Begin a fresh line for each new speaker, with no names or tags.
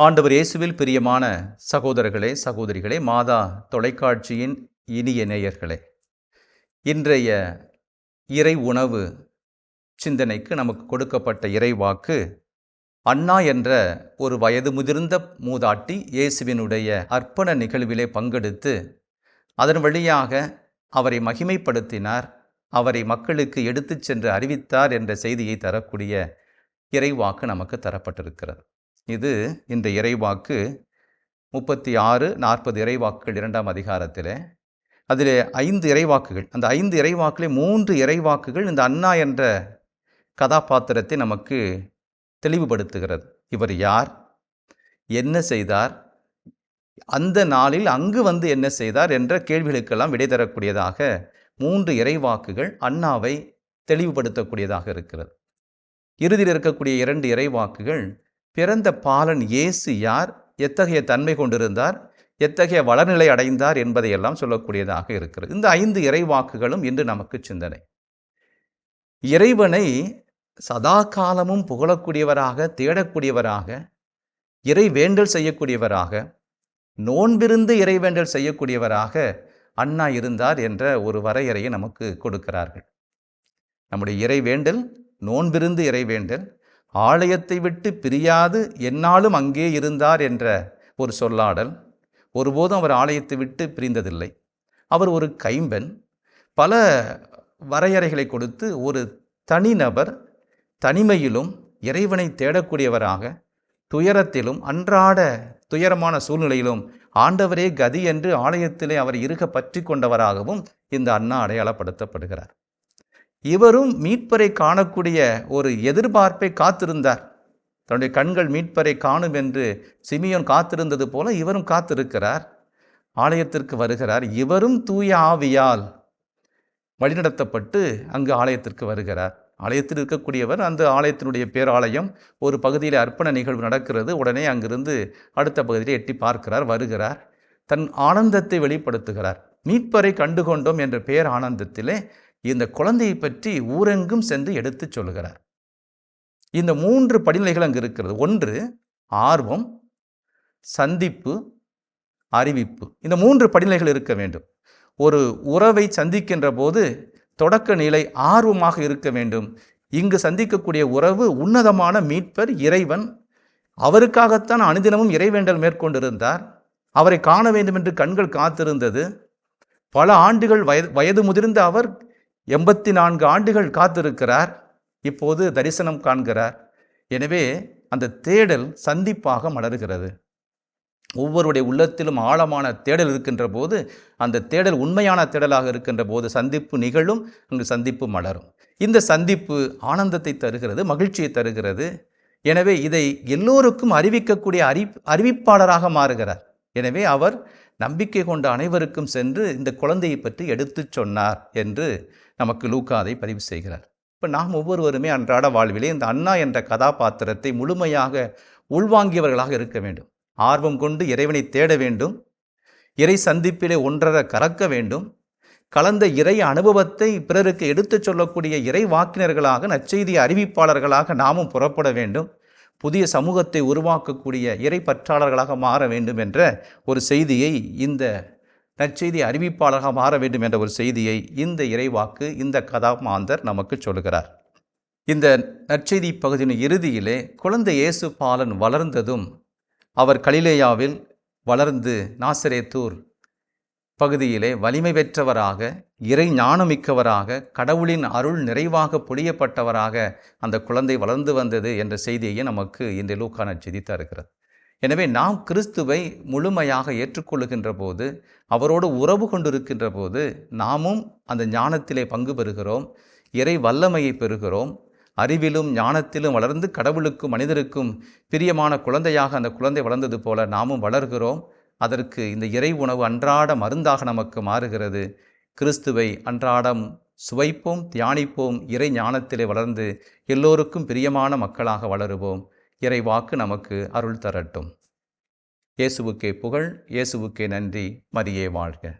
ஆண்டவர் இயேசுவில் பிரியமான சகோதரர்களே சகோதரிகளே மாதா தொலைக்காட்சியின் இனிய நேயர்களே இன்றைய இறை உணவு சிந்தனைக்கு நமக்கு கொடுக்கப்பட்ட இறைவாக்கு அண்ணா என்ற ஒரு வயது முதிர்ந்த மூதாட்டி இயேசுவினுடைய அர்ப்பண நிகழ்விலே பங்கெடுத்து அதன் வழியாக அவரை மகிமைப்படுத்தினார் அவரை மக்களுக்கு எடுத்துச் சென்று அறிவித்தார் என்ற செய்தியை தரக்கூடிய இறைவாக்கு நமக்கு தரப்பட்டிருக்கிறது. இது இந்த இறைவாக்கு முப்பத்தி ஆறு நாற்பது இறைவாக்குகள் இரண்டாம் அதிகாரத்தில். அதில் ஐந்து இறைவாக்குகள். அந்த ஐந்து இறைவாக்கிலே மூன்று இறைவாக்குகள் இந்த அண்ணா என்ற கதாபாத்திரத்தை நமக்கு தெளிவுபடுத்துகிறது. இவர் யார்? என்ன செய்தார்? அந்த நாளில் அங்கு வந்து என்ன செய்தார் என்ற கேள்விகளுக்கெல்லாம் விடை தரக்கூடியதாக மூன்று இறைவாக்குகள் அண்ணாவை தெளிவுபடுத்தக்கூடியதாக இருக்கிறது. இறுதியில் இருக்கக்கூடிய இரண்டு இறைவாக்குகள் பிறந்த பாலன் இயேசு யார்? எத்தகைய தன்மை கொண்டிருந்தார்? எத்தகைய வளர்நிலை அடைந்தார் என்பதையெல்லாம் சொல்லக்கூடியதாக இருக்கிறது. இந்த ஐந்து இறைவாக்குகளும் இன்று நமக்கு சிந்தனை. இறைவனை சதா காலமும் புகழக்கூடியவராக தேடக்கூடியவராக இறை வேண்டல் செய்யக்கூடியவராக நோன்பிருந்து இறைவேண்டல் செய்யக்கூடியவராக அண்ணா இருந்தார் என்ற ஒரு வரையறையை நமக்கு கொடுக்கிறார்கள். நம்முடைய இறைவேண்டல் நோன்பிருந்து இறைவேண்டல் ஆலயத்தை விட்டு பிரியாது என்னாலும் அங்கே இருந்தார் என்ற ஒரு சொல்லாடல். ஒருபோதும் அவர் ஆலயத்தை விட்டு பிரிந்ததில்லை. அவர் ஒரு கைம்பெண். பல வரையறைகளை கொடுத்து ஒரு தனிநபர் தனிமையிலும் இறைவனை தேடக்கூடியவராக துயரத்திலும் அன்றாட துயரமான சூழ்நிலையிலும் ஆண்டவரே கதி என்று ஆலயத்திலே அவர் இருக்க பற்றி கொண்டவராகவும் இந்த அண்ணா அடையாளப்படுத்தப்படுகிறார். இவரும் மீட்பரை காணக்கூடிய ஒரு எதிர்பார்ப்பை காத்திருந்தார். தன்னுடைய கண்கள் மீட்பரை காணும் என்று சிமியோன் காத்திருந்தது போல இவரும் காத்திருக்கிறார். ஆலயத்திற்கு வருகிறார். இவரும் தூய ஆவியால் வழிநடத்தப்பட்டு அங்கு ஆலயத்திற்கு வருகிறார். ஆலயத்தில் இருக்கக்கூடியவர் அந்த ஆலயத்தினுடைய பேராலயம் ஒரு பகுதியில் அர்ப்பண நிகழ்வு நடக்கிறது. உடனே அங்கிருந்து அடுத்த பகுதியில் எட்டி பார்க்கிறார் வருகிறார். தன் ஆனந்தத்தை வெளிப்படுத்துகிறார். மீட்பரை கண்டுகொண்டோம் என்ற பேர் ஆனந்தத்திலே இந்த குழந்தையை பற்றி ஊரெங்கும் சென்று எடுத்துச் சொல்கிறார் இந்த மூன்று படிநிலைகள் அங்கு இருக்கிறது. ஒன்று ஆர்வம் சந்திப்பு அறிவிப்பு. இந்த மூன்று படிநிலைகள் இருக்க வேண்டும். ஒரு உறவை சந்திக்கின்ற போது தொடக்க நிலை ஆர்வமாக இருக்க வேண்டும். இங்கு சந்திக்கக்கூடிய உறவு உன்னதமான மீட்பர் இறைவன். அவருக்காகத்தான் அனுதினமும் இறைவேண்டல் மேற்கொண்டிருந்தார். அவரை காண வேண்டும் என்று கண்கள் காத்திருந்தது. பல ஆண்டுகள் வயது வயது முதிர்ந்த அவர் எண்பத்தி நான்கு ஆண்டுகள் காத்திருக்கிறார். இப்போது தரிசனம் காண்கிறார். எனவே அந்த தேடல் சந்திப்பாக மலர்கிறது. ஒவ்வொருடைய உள்ளத்திலும் ஆழமான தேடல் இருக்கின்ற போது அந்த தேடல் உண்மையான தேடலாக இருக்கின்ற போது சந்திப்பு நிகழும் அங்கு சந்திப்பு மலரும். இந்த சந்திப்பு ஆனந்தத்தை தருகிறது மகிழ்ச்சியை தருகிறது. எனவே இதை எல்லோருக்கும் அறிவிக்கக்கூடிய அறி அறிவிப்பாளராக மாறுகிறார். எனவே அவர் நம்பிக்கை கொண்ட அனைவருக்கும் சென்று இந்த குழந்தையை பற்றி எடுத்துச் சொன்னார் என்று நமக்கு லூக்கா அதை பதிவு செய்கிறார். இப்போ நாம் ஒவ்வொருவருமே அன்றாட வாழ்விலே இந்த அண்ணா என்ற கதாபாத்திரத்தை முழுமையாக உள்வாங்கியவர்களாக இருக்க வேண்டும். ஆர்வம் கொண்டு இறைவனை தேட வேண்டும். இறை சந்திப்பிலே ஒன்றர கறக்க வேண்டும். கலந்த இறை அனுபவத்தை பிறருக்கு எடுத்துச் சொல்லக்கூடிய இறை வாக்கினர்களாக நற்செய்தி அறிவிப்பாளர்களாக நாமும் புறப்பட வேண்டும். புதிய சமூகத்தை உருவாக்கக்கூடிய இறை பற்றாளர்களாக மாற வேண்டும் என்ற ஒரு செய்தியை இந்த நற்செய்தி அறிவிப்பாளராக மாற வேண்டும் என்ற ஒரு செய்தியை இந்த இறைவாக்கு இந்த கதாமாந்தர் நமக்கு சொல்கிறார் இந்த நற்செய்தி பகுதியின் இறுதியிலே குழந்தை இயேசு பாலன் வளர்ந்ததும் அவர் கலிலேயாவில் வளர்ந்து நாசரேத்தூர் பகுதியிலே வலிமை பெற்றவராக இறை ஞானமிக்கவராக கடவுளின் அருள் நிறைவாக பொழியப்பட்டவராக அந்த குழந்தை வளர்ந்து வந்தது என்ற செய்தியை நமக்கு இந்த லூக்கான செய்தி தருகிறது. எனவே நாம் கிறிஸ்துவை முழுமையாக ஏற்றுக்கொள்ளுகின்ற போது அவரோடு உறவு கொண்டிருக்கின்ற போது நாமும் அந்த ஞானத்திலே பங்கு பெறுகிறோம் இறை வல்லமையை பெறுகிறோம் அறிவிலும் ஞானத்திலும் வளர்ந்து கடவுளுக்கும் மனிதருக்கும் பிரியமான குழந்தையாக அந்த குழந்தை வளர்ந்தது போல நாமும் வளர்கிறோம் அதற்கு இந்த இறை உணவு அன்றாட மருந்தாக நமக்கு மாறுகிறது. கிறிஸ்துவை அன்றாடம் சுவைப்போம் தியானிப்போம் இறை ஞானத்திலே வளர்ந்து எல்லோருக்கும் பிரியமான மக்களாக வளருவோம். இறை வாக்கு நமக்கு அருள் தரட்டும். இயேசுவுக்கே புகழ் இயேசுவுக்கே நன்றி. மரியே வாழ்க.